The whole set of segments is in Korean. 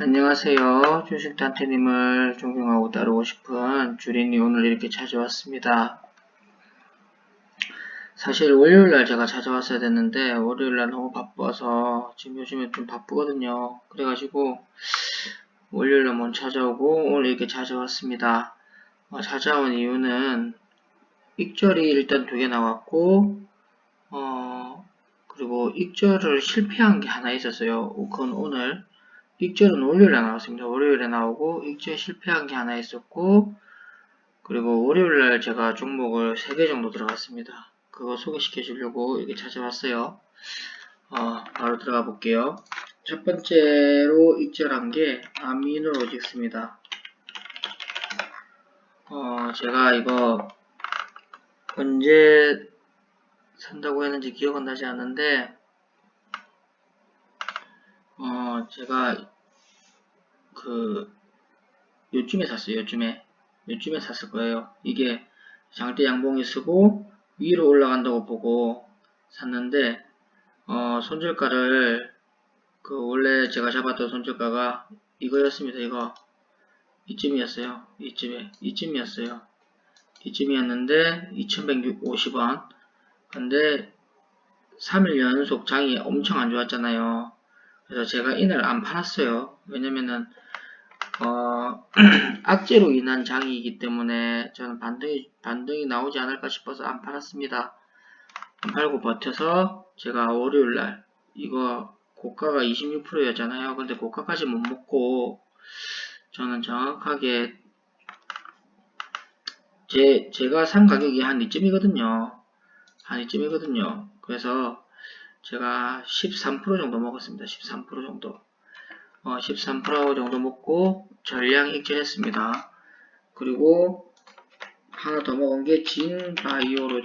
안녕하세요. 주식단태님을 존경하고 따르고 싶은 주린이 오늘 이렇게 찾아왔습니다. 사실 월요일날 제가 찾아왔어야 됐는데 월요일날 너무 바빠서 지금 요즘에 좀 바쁘거든요. 그래가지고 월요일날 못 찾아오고 오늘 이렇게 찾아왔습니다. 어, 찾아온 이유는 익절이 일단 두 개 나왔고 어 그리고 익절을 실패한 게 하나 있었어요. 그건 오늘 익절은 월요일에 나왔습니다. 월요일에 나오고 익절 실패한 게 하나 있었고 그리고 월요일날 제가 종목을 3개 정도 들어갔습니다. 그거 소개시켜 주려고 이렇게 찾아왔어요. 어, 바로 들어가 볼게요. 첫 번째로 익절한 게 아미노로직스입니다. 어, 제가 이거 언제 산다고 했는지 기억은 나지 않는데 어, 제가 그 요쯤에 샀어요. 요쯤에 요쯤에 샀을 거예요. 이게 장대 양봉이 쓰고 위로 올라간다고 보고 샀는데 어, 손절가를 그 원래 제가 잡았던 손절가가 이거였습니다. 이거 이쯤이었어요. 이쯤에 이쯤이었어요. 이쯤이었는데 2150원 근데 3일 연속 장이 엄청 안 좋았잖아요. 그래서 제가 이날 안 팔았어요. 왜냐면은 어, 악재로 인한 장이기 때문에 저는 반등이 반등이 나오지 않을까 싶어서 안 팔았습니다. 안 팔고 버텨서 제가 월요일날 이거 고가가 26%였잖아요. 근데 고가까지 못 먹고 저는 정확하게 제 제가 산 가격이 한 이쯤이거든요. 한 이쯤이거든요. 그래서 제가 13% 정도 먹었습니다. 13% 정도. 어, 13% 정도 먹고 전량 익절했습니다. 그리고 하나 더 먹은 게 진바이오로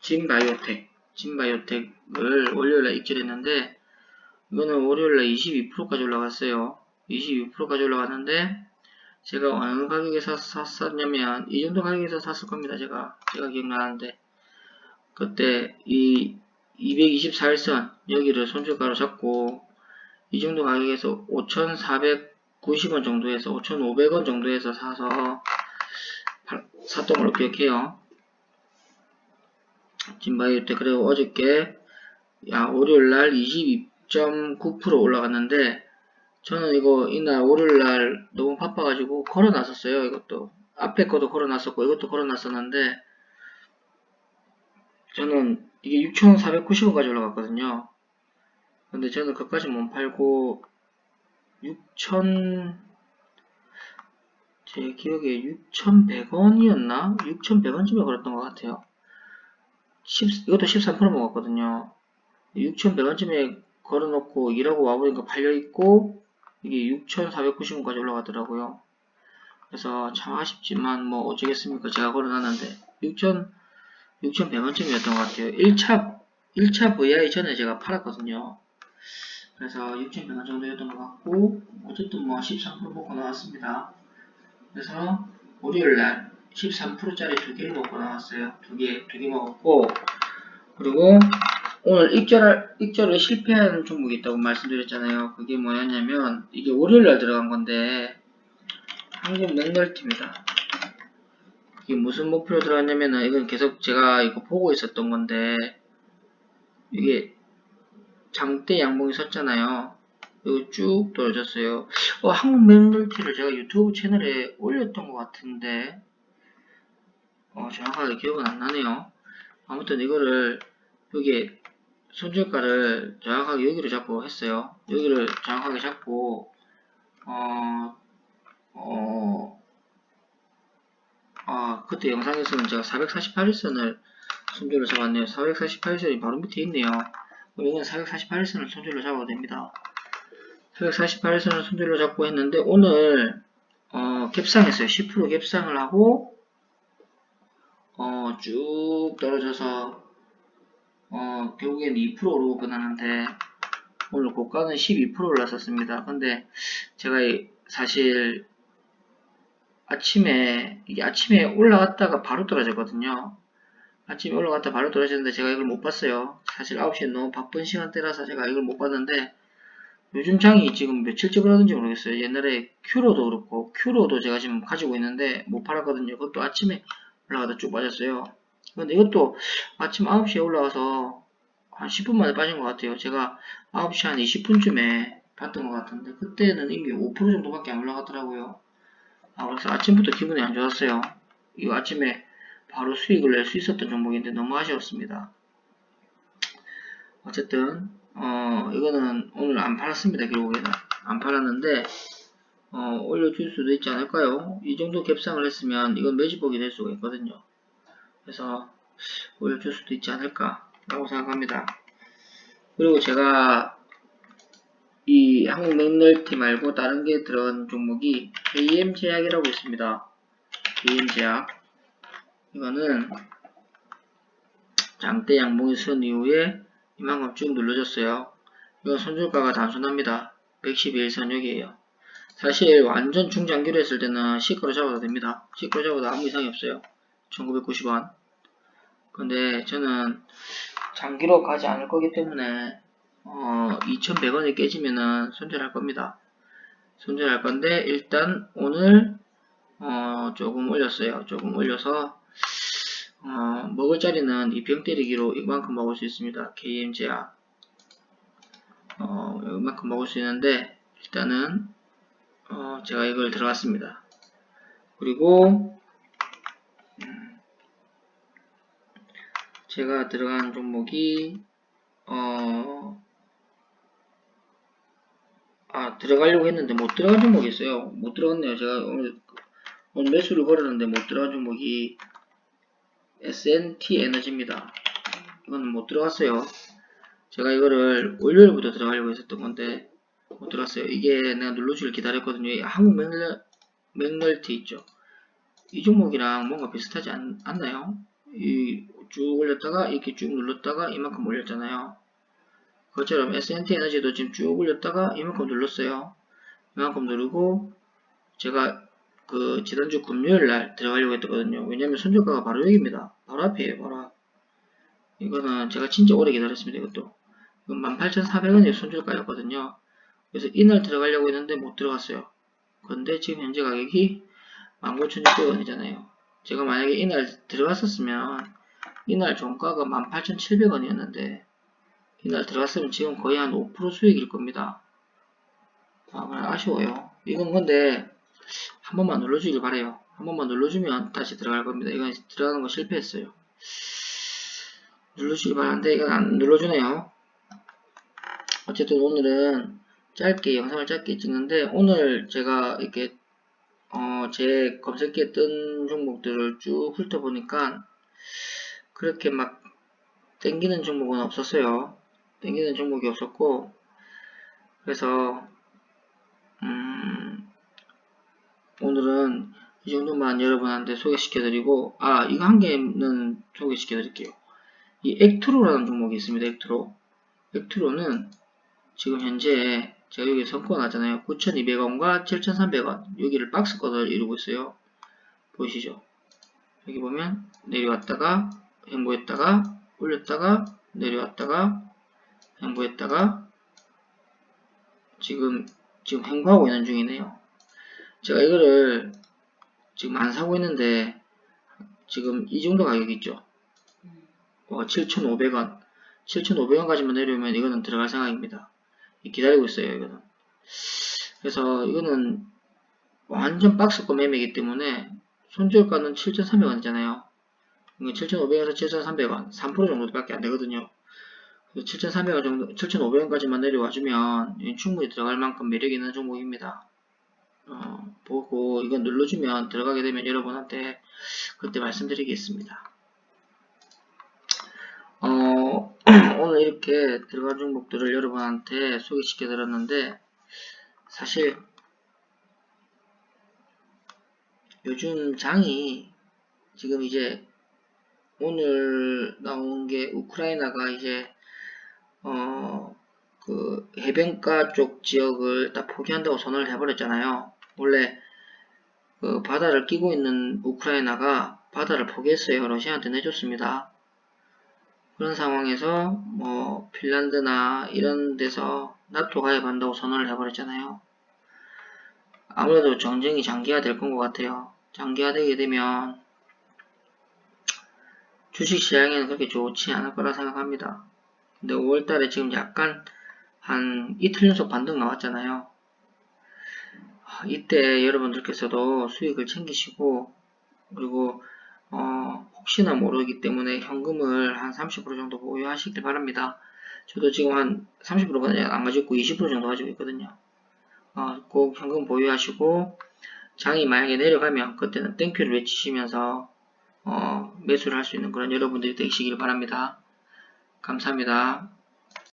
진바이오텍 진바이오텍을 월요일에 익절했는데 이거는 월요일에 22%까지 올라갔어요. 22%까지 올라갔는데 제가 어느 가격에 사, 샀었냐면 이 정도 가격에서 샀을 겁니다. 제가 제가 기억나는데 그때 이 224일선 여기를 손절가로 잡고 이 정도 가격에서 5,490원 정도에서 5,500원 정도에서 사서 샀던 걸로 기억해요. 진바이오 때 그리고 어저께 야 월요일날 22.9% 올라갔는데 저는 이거 이날 월요일날 너무 바빠가지고 걸어놨었어요. 이것도 앞에 거도 걸어놨었고 이것도 걸어놨었는데 저는 이게 6,490원까지 올라갔거든요. 근데 저는 그까지 못 팔고 6,000 제 기억에 6,100원이었나? 6,100원쯤에 걸었던 것 같아요. 10, 이것도 13% 먹었거든요. 6,100원쯤에 걸어놓고 일하고 와보니까 팔려있고 이게 6,490원까지 올라가더라고요. 그래서 참 아쉽지만 뭐 어쩌겠습니까. 제가 걸어놨는데 6,000 6,100원쯤이었던 것 같아요. 1차, 1차 VI 전에 제가 팔았거든요. 그래서 6,100원 정도였던 것 같고, 어쨌든 뭐 13% 먹고 나왔습니다. 그래서 월요일날 13%짜리 두 개를 먹고 나왔어요. 두 개, 두 개 먹었고, 그리고 오늘 익절, 익절을 실패한 종목이 있다고 말씀드렸잖아요. 그게 뭐였냐면, 이게 월요일날 들어간 건데, 한국 맥널티입니다. 이게 무슨 목표로 들어갔냐면은 이건 계속 제가 이거 보고 있었던 건데 이게 장대 양봉이 섰잖아요. 이거 쭉 떨어졌어요. 어, 한국 맥널티를 제가 유튜브 채널에 올렸던 것 같은데 어, 정확하게 기억은 안 나네요. 아무튼 이거를 여기 손절가를 정확하게 여기로 잡고 했어요. 여기를 정확하게 잡고 어, 어, 아, 그때 영상에서는 제가 448일선을 손절로 잡았네요. 448일선이 바로 밑에 있네요. 이건 448일선을 손절로 잡아도 됩니다. 448일선을 손절로 잡고 했는데 오늘 어, 갭상했어요. 10% 갭상을 하고 어, 쭉 떨어져서 어, 결국엔 2% 오르고 끝나는데 오늘 고가는 12% 올랐었습니다. 근데 제가 사실 아침에 이게 아침에 올라갔다가 바로 떨어졌거든요. 아침에 올라갔다 바로 떨어졌는데 제가 이걸 못 봤어요. 사실 9시에 너무 바쁜 시간대라서 제가 이걸 못 봤는데 요즘 장이 지금 며칠째 그러는지 모르겠어요. 옛날에 큐로도 그렇고 큐로도 제가 지금 가지고 있는데 못 팔았거든요. 그것도 아침에 올라가다 쭉 빠졌어요. 근데 이것도 아침 9시에 올라와서 한 10분 만에 빠진 것 같아요. 제가 9시 한 20분쯤에 봤던 것 같은데 그때는 이미 5% 정도밖에 안 올라갔더라고요. 아, 그래서 아침부터 기분이 안 좋았어요. 이거 아침에 바로 수익을 낼 수 있었던 종목인데 너무 아쉬웠습니다. 어쨌든 어 이거는 오늘 안 팔았습니다. 결국에는 안 팔았는데 어, 올려줄 수도 있지 않을까요? 이 정도 갭상을 했으면 이건 매집복이 될 수가 있거든요. 그래서 올려줄 수도 있지 않을까 라고 생각합니다. 그리고 제가 이 한국 맥널티 말고 다른 게 들어간 종목이 KM 제약이라고 있습니다. KM 제약 이거는 장대 양봉이 선 이후에 이만큼 쭉 눌러졌어요. 이건 손절가가 단순합니다. 112일선 여기에요. 사실 완전 중장기로 했을 때는 시가로 잡아도 됩니다. 시가로 잡아도 아무 이상이 없어요. 1990원. 근데 저는 장기로 가지 않을 거기 때문에 어, 2100원이 깨지면은 손절할 겁니다. 손절할 건데 일단 오늘 어, 조금 올렸어요. 조금 올려서 어, 먹을 자리는 이 병 때리기로 이만큼 먹을 수 있습니다. KM제약 어, 이만큼 먹을 수 있는데 일단은 어, 제가 이걸 들어갔습니다. 그리고 음, 제가 들어간 종목이 어, 아 들어가려고 했는데 못 들어간 종목이 있어요. 못 들어갔네요. 제가 오늘 오늘 매수를 걸었는데 못 들어간 종목이 SNT 에너지입니다. 이거는 못 들어갔어요. 제가 이거를 월요일부터 들어가려고 했었던 건데 못 들어갔어요. 이게 내가 눌러주길 기다렸거든요. 이 한국 맥널, 맥널티 있죠. 이 종목이랑 뭔가 비슷하지 않, 않나요? 이 쭉 올렸다가 이렇게 쭉 눌렀다가 이만큼 올렸잖아요. 그것처럼 SNT 에너지도 지금 쭉 올렸다가 이만큼 눌렀어요. 이만큼 누르고 제가 그 지난주 금요일 날 들어가려고 했거든요. 왜냐면 손절가가 바로 여기입니다. 바로 앞이에요. 바로 앞. 이거는 제가 진짜 오래 기다렸습니다. 이것도. 이건 18,400원이 손절가였거든요. 그래서 이날 들어가려고 했는데 못 들어갔어요. 그런데 지금 현재 가격이 19,600원이잖아요. 제가 만약에 이날 들어갔었으면 이날 종가가 18,700원이었는데 이날 들어갔으면 지금 거의 한 5% 수익일 겁니다. 아, 아쉬워요. 이건 근데 한 번만 눌러주길 바래요. 한 번만 눌러주면 다시 들어갈 겁니다. 이건 들어가는 거 실패했어요. 눌러주길 바라는데 이건 안 눌러주네요. 어쨌든 오늘은 짧게 영상을 짧게 찍는데 오늘 제가 이렇게 어, 제 검색기에 뜬 종목들을 쭉 훑어보니까 그렇게 막 땡기는 종목은 없었어요. 땡기는 종목이 없었고 그래서 음, 오늘은 이 정도만 여러분한테 소개시켜드리고 아 이거 한 개는 소개시켜드릴게요. 이 액트로라는 종목이 있습니다. 액트로 액트로는 지금 현재 제가 여기 선권 하잖아요. 9,200원과 7,300원 여기를 박스권을 이루고 있어요. 보이시죠? 여기 보면 내려왔다가 행보했다가 올렸다가 내려왔다가 행보했다가 지금 지금 행보하고 있는 중이네요. 제가 이거를 지금 안 사고 있는데 지금 이 정도 가격 있죠. 어, 7,500원 7,500원까지만 내려오면 이거는 들어갈 생각입니다. 기다리고 있어요. 이거는 그래서 이거는 완전 박스권 매매이기 때문에 손절가는 7,300원이잖아요. 7,500원에서 7,300원 3% 정도밖에 안 되거든요. 7,300원 정도, 7,500원까지만 내려와주면 충분히 들어갈 만큼 매력 있는 종목입니다. 어, 보고 이건 눌러주면 들어가게 되면 여러분한테 그때 말씀드리겠습니다. 어, 오늘 이렇게 들어간 종목들을 여러분한테 소개시켜 드렸는데 사실 요즘 장이 지금 이제 오늘 나온 게 우크라이나가 이제 어 그 해변가 쪽 지역을 다 포기한다고 선언을 해버렸잖아요. 원래 그 바다를 끼고 있는 우크라이나가 바다를 포기했어요. 러시아한테 내줬습니다. 그런 상황에서 뭐 핀란드나 이런 데서 나토 가입한다고 선언을 해버렸잖아요. 아무래도 전쟁이 장기화될 건 것 같아요. 장기화되게 되면 주식시장에는 그렇게 좋지 않을 거라 생각합니다. 근데 5월달에 지금 약간 한 이틀 연속 반등 나왔잖아요. 아, 이때 여러분들께서도 수익을 챙기시고 그리고 어, 혹시나 모르기 때문에 현금을 한 30% 정도 보유하시길 바랍니다. 저도 지금 한 30%가 안 가지고 20% 정도 가지고 있거든요. 어, 꼭 현금 보유하시고 장이 만약에 내려가면 그때는 땡큐를 외치시면서 어, 매수를 할 수 있는 그런 여러분들이 되시길 바랍니다. 감사합니다.